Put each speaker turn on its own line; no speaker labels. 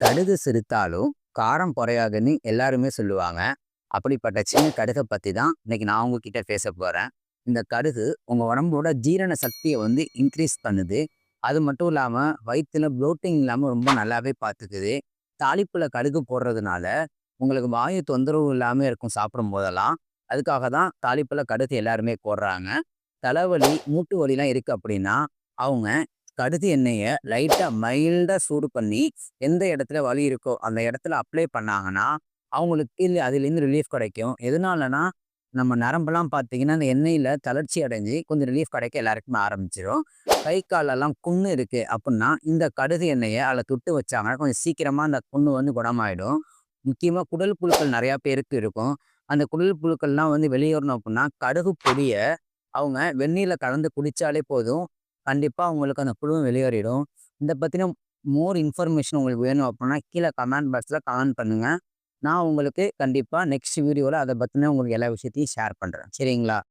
கடுகு சிரித்தாலும் காரம் குறையாதுன்னு எல்லாருமே சொல்லுவாங்க. அப்படிப்பட்ட சின்ன கடுகை பற்றி தான் இன்னைக்கு நான் உங்ககிட்ட பேச போகிறேன் இந்த கடுகு உங்கள் உடம்போட ஜீரண சக்தியை வந்து இன்க்ரீஸ் பண்ணுது. அது மட்டும் இல்லாமல் வயிற்றில் ப்ளோட்டிங் இல்லாமல் ரொம்ப நல்லாவே பார்த்துக்குது. தாளிப்பில் கடுகு போடுறதுனால உங்களுக்கு வாயு தொந்தரவு இல்லாமல் இருக்கும் சாப்பிடும் போதெல்லாம். அதுக்காக தான் தாளிப்பில் கடுகு எல்லாருமே போடுறாங்க. தலைவலி, மூட்டு வலிலாம் இருக்குது அப்படின்னா, அவங்க கடுகு எண்ணெயை லைட்டாக மைல்டாக சூடு பண்ணி, எந்த இடத்துல வலி இருக்கோ அந்த இடத்துல அப்ளை பண்ணாங்கன்னா, அவங்களுக்கு இல்லை அதுலேருந்து ரிலீஃப் கிடைக்கும். எதனாலனா, நம்ம நரம்பெல்லாம் பார்த்தீங்கன்னா, அந்த எண்ணெயில் தளர்ச்சி அடைஞ்சு கொஞ்சம் ரிலீஃப் கிடைக்க எல்லாருக்குமே ஆரம்பிச்சிடும் கை காலெல்லாம் புண்ணு இருக்குது அப்புடின்னா இந்த கடுகு எண்ணெயை அதில் தொட்டு வச்சாங்கன்னா, கொஞ்சம் சீக்கிரமாக அந்த புண்ணு வந்து குணமாயிடும். முக்கியமாக குடல் புழுக்கள் நிறையா பேருக்கு இருக்கும். அந்த குடல் புழுக்கள்லாம் வந்து வெளியேறணும் அப்புடின்னா கடுகு பொடியை அவங்க வெந்நீரில் கலந்து குடித்தாலே போதும். கண்டிப்பாக உங்களுக்கு அந்த குழுவும் வெளியேறிடும். இந்த பற்றின மோர் இன்ஃபர்மேஷன் உங்களுக்கு வேணும் அப்படின்னா கீழே கமெண்ட் பாக்ஸில் கமெண்ட் பண்ணுங்கள் நான் உங்களுக்கு கண்டிப்பாக நெக்ஸ்ட் வீடியோவில் அதை பற்றின உங்களுக்கு எல்லா விஷயத்தையும் ஷேர் பண்ணுறேன் சரிங்களா?